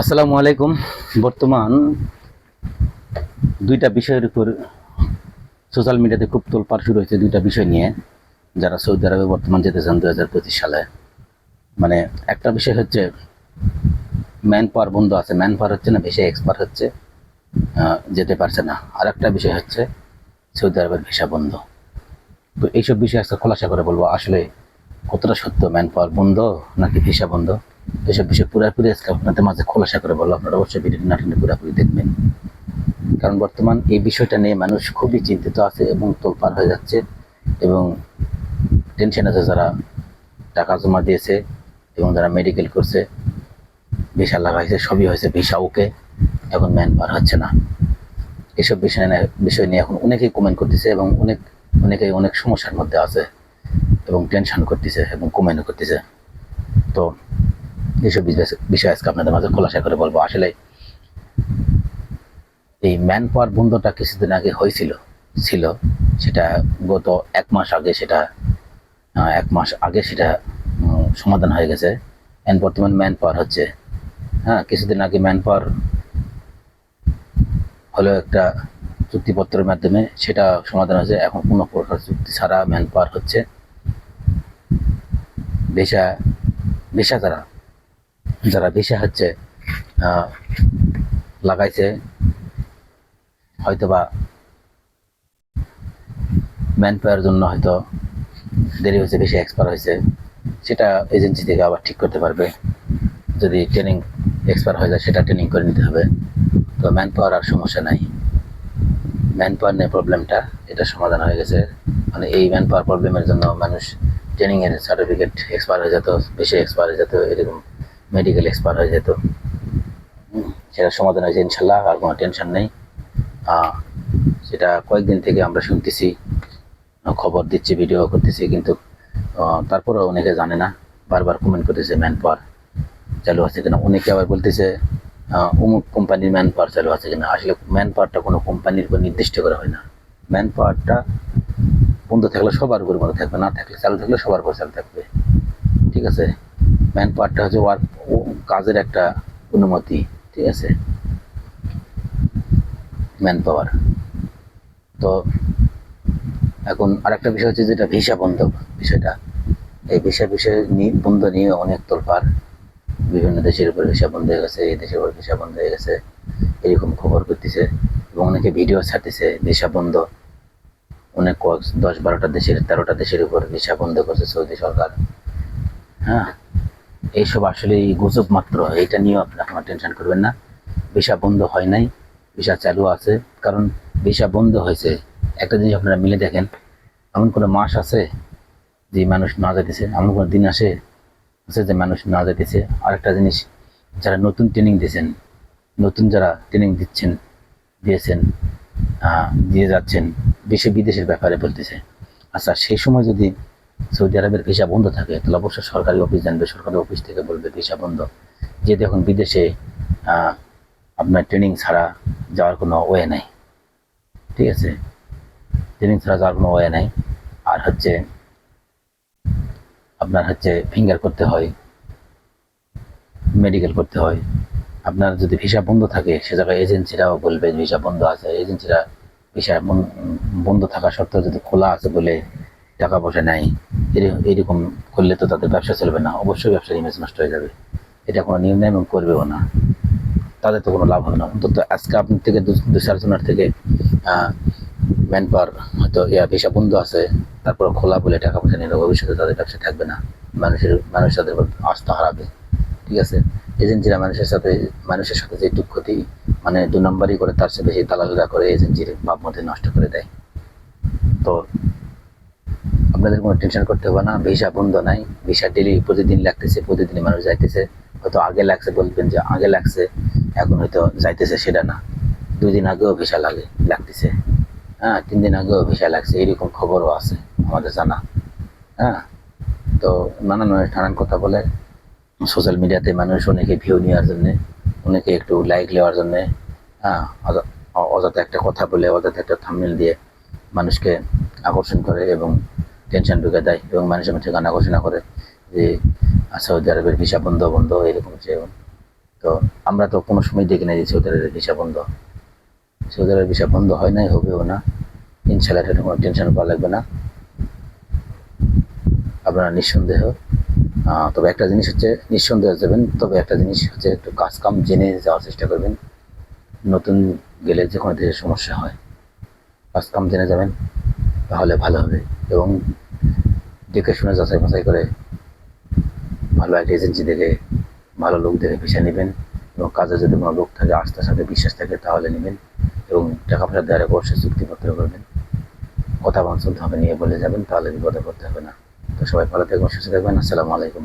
আসসালামু আলাইকুম। বর্তমান দুইটা বিষয়ের উপর সোশ্যাল মিডিয়াতে খুব তোলপাড় শুরু হয়েছে দুইটা বিষয় নিয়ে, যারা সৌদি আরবে বর্তমান যেতে চান দু হাজার পঁচিশ সালে। মানে একটা বিষয় হচ্ছে ম্যান পাওয়ার বন্ধ আছে। ম্যান পাওয়ার হচ্ছে না বেশি এক্সপার্ট হচ্ছে যেতে পারছে না। আর একটা বিষয় হচ্ছে সৌদি আরবের ভিসা বন্ধ। তো এইসব বিষয়ে আজকে খোলাসা করে বলব, আসলে কতটা সত্য ম্যান পাওয়ার বন্ধ নাকি ভিসা বন্ধ? এসব বিষয়ে পুরোপুরি আজকে আপনাদের মাঝে খোলাসা করে বলব আপনারা অবশ্যই ভিডিওটি না টেনে পুরোপুরি দেখবেন। কারণ বর্তমান এই বিষয়টা নিয়ে মানুষ খুবই চিন্তিত আছে এবং তোলপার হয়ে যাচ্ছে এবং টেনশন আছে যারা টাকা জমা দিয়েছে এবং যারা মেডিকেল করছে। ভিসা লাগাইছে সবই হয়েছে ভিসা, ওকে। এখন ম্যান পার হচ্ছে না। এসব বিষয় নিয়ে বিষয় নিয়ে এখন অনেকেই কমেন্ট করতেছে এবং অনেক অনেকেই অনেক সমস্যার মধ্যে আছে এবং টেনশন করতেছে এবং কমেন্টও করতেছে। তো এইসব বিষয়- আজকে আপনাদের মাঝে খোলাসা করে বলব, আসলে এই ম্যান পাওয়ার বন্ধটা কিছুদিন আগে হয়েছিল, ছিল, সেটা গত এক মাস আগে সেটা এক মাস আগে সেটা সমাধান হয়ে গেছে। এন্ড বর্তমান ম্যান পাওয়ার হচ্ছে হ্যাঁ কিছুদিন আগে ম্যান পাওয়ার হলো একটা চুক্তিপত্রের মাধ্যমে, সেটা সমাধান হয়েছে, এখন কোনো প্রকার চুক্তি ছাড়া ম্যান পাওয়ার হচ্ছে। ভিসা ভিসা যারা যারা ভিসা হচ্ছে লাগাইছে, হয়তোবা ম্যান পাওয়ার জন্য হয়তো দেরি হয়েছে, বেশি এক্সপায়ার হয়েছে, সেটা এজেন্সি থেকে আবার ঠিক করতে পারবে। যদি ট্রেনিং এক্সপায়ার হয়ে যায়, সেটা ট্রেনিং করে নিতে হবে। তো ম্যান পাওয়ার আর সমস্যা নাই। ম্যান পাওয়ার নিয়ে প্রবলেমটা এটা সমাধান হয়ে গেছে। মানে এই ম্যান পাওয়ার প্রবলেমের জন্য মানুষ ট্রেনিংয়ের সার্টিফিকেট এক্সপায়ার হয়ে যেত বেশি এক্সপায়ার হয়ে যেত এরকম মেডিকেল এক্সপায়ার হয়ে যেত। সেটা সমাধান হয়েছে ইনশাল্লাহ, আর কোনো টেনশন নেই। সেটা কয়েকদিন থেকে আমরা শুনতেছি, খবর দিচ্ছি ভিডিও করতেছি, কিন্তু তারপরেও অনেকে জানে না, বারবার কমেন্ট করতেছে ম্যান পাওয়ার চালু আছে কিনা। অনেকে আবার বলতেছে অমুক কোম্পানির ম্যান পাওয়ার চালু আছে কিনা। আসলে ম্যান পাওয়ারটা কোনো কোম্পানির উপর নির্দিষ্ট করা হয় না। ম্যান পাওয়ারটা বন্ধ থাকলে সবার উপর বন্ধ থাকবে, না থাকলে চালু থাকলে সবার উপর চালু থাকবে। ঠিক আছে? ম্যান পাওয়ারটা হচ্ছে ওয়ার্ক কাজের একটা অনুমতি, ঠিক আছে? ম্যান পাওয়ার তো এখন আরেকটা বিষয় হচ্ছে যেটা ভিসা বন্ধ বিষয়টা। এই ভিসা বিষয় বন্ধ নিয়ে অনেক তোলপার বিভিন্ন দেশের উপর ভিসা বন্ধ হয়ে গেছে, এই দেশের উপর ভিসা বন্ধ হয়ে গেছে, এরকম খবর করতেছে এবং অনেকে ভিডিও ছাড়তেছে ভিসা বন্ধ। অনেক দশ বারোটা দেশের, তেরোটা দেশের উপর ভিসা বন্ধ করছে সৌদি সরকার। হ্যাঁ? এইসব আসলে গুজব মাত্র। এটা নিয়েও আপনারা টেনশন করবেন না। ভিসা বন্ধ হয় নাই। ভিসা চালু আছে। কারণ ভিসা বন্ধ হয়েছে। একটা জিনিস আপনারা মিলে দেখেন। এমন কোনো মাস আছে যে মানুষ না যেতেছে এমন কোনো দিন আসে আছে যে মানুষ না যেতেছে আরেকটা জিনিস, যারা নতুন ট্রেনিং দিয়েছেন, নতুন যারা ট্রেনিং দিচ্ছেন, দিয়েছেন দিয়ে যাচ্ছেন দেশে বিদেশের ব্যাপারে বলতেছে। আচ্ছা সেই সময় যদি সৌদি আরবের ভিসা বন্ধ থাকে, তাহলে অবশ্যই সরকারি অফিস জানবে, সরকারি অফিস থেকে বলবে ভিসা বন্ধ। যে দেখুন বিদেশে আপনার ট্রেনিং ছাড়া যাওয়ার কোনো ওয়ে নাই। ঠিক আছে? ট্রেনিং ছাড়া যাওয়ার কোনো ওয়ে নাই। আর হচ্ছে, আপনার হচ্ছে ফিঙ্গার করতে হয় মেডিকেল করতে হয়। আপনার যদি ভিসা বন্ধ থাকে, সে জায়গায় এজেন্সিরাও বলবে ভিসা বন্ধ আছে। এজেন্সিরা ভিসা বন- বন্ধ থাকা সত্ত্বেও যদি খোলা আছে বলে টাকা পয়সা নেয় এর- এরকম করলে তো তাদের ব্যবসা চলবে না। অবশ্যই ব্যবসার ইমেজ নষ্ট হয়ে যাবে। এটা কোনো নিয়ম নেই এবং করবেও না। তাদের তো কোনো লাভ হবে না। অন্তত আজকে আপনার থেকে দু চারজনের থেকে ম্যান পাওয়ার হয়তো ইয়া, ভিসা বন্ধ আছে, তারপর খোলা বলে টাকা পয়সা নিলে ভবিষ্যতে তাদের ব্যবসা থাকবে না। মানুষের, মানুষ তাদের আস্থা হারাবে। ঠিক আছে? এজেন্সিরা মানুষের সাথে মানুষের সাথে যে ক্ষতি মানে দু নম্বরই করে তার সাথে বেশি দালালরা করে এজেন্সির ভাবমূর্তি নষ্ট করে দেয়। তো আপনাদের কোনো টেনশন করতে হবে না, ভিসা বন্ধ নাই, ভিসা ডেলি প্রতিদিন লাগতেছে, প্রতিদিনই মানুষ যাইতেছে। হয়তো আগে লাগছে বলবেন যে আগে লাগছে, এখন হয়তো যাইতেছে সেটা না। দুই দিন আগেও ভিসা লাগে, লাগতেছে। হ্যাঁ তিন দিন আগেও ভিসা লাগছে, এইরকম খবরও আছে আমাদের জানা। হ্যাঁ তো নানান নানান কথা বলে। সোশ্যাল মিডিয়াতে মানুষ অনেকে ভিউ নেওয়ার জন্যে, অনেকে একটু লাইক নেওয়ার জন্যে হ্যাঁ অযথা একটা কথা বলে, অযথা একটা থামনেল দিয়ে মানুষকে আকর্ষণ করে এবং টেনশন ঢুকে দেয় এবং মানুষের মধ্যে আকর্ষণ করে যে সৌদি আরবের ভিসা বন্ধ বন্ধ, এরকম সে তো আমরা তো কোনো সময় দেখি না যে সৌদি আরবের ভিসা বন্ধ। সৌদি আরবের ভিসা বন্ধ হয় নাই, হবেও না। ইনশাল্লাহ এটা কোনো টেনশন করা লাগবে না। আপনারা নিঃসন্দেহ তবে একটা জিনিস হচ্ছে, নিঃসন্দেহ যাবেন, তবে একটা জিনিস হচ্ছে একটু কাজ কাম জেনে যাওয়ার চেষ্টা করবেন। নতুন গেলে যে কোনো দেশের সমস্যা হয়। কাজ কাম জেনে যাবেন। তাহলে ভালো হবে। এবং দেখে শুনে যাচাই বাছাই করে ভালো একটা এজেন্সি দেখে ভালো লোক দেখে ভিসা নেবেন এবং কাজে যদি কোনো লোক থাকে, আস্থার সাথে বিশ্বাস থাকে, তাহলে নেবেন এবং টাকা পয়সা দেওয়ার অবশ্যই চুক্তিপত্র করবেন। কথা বাঞ্চল হবে নিয়ে বলে যাবেন, তাহলে বিপদে পড়তে হবে না। তো সবাই ভালো থাকবেন, সুস্থ থাকবেন, আসসালামু আলাইকুম।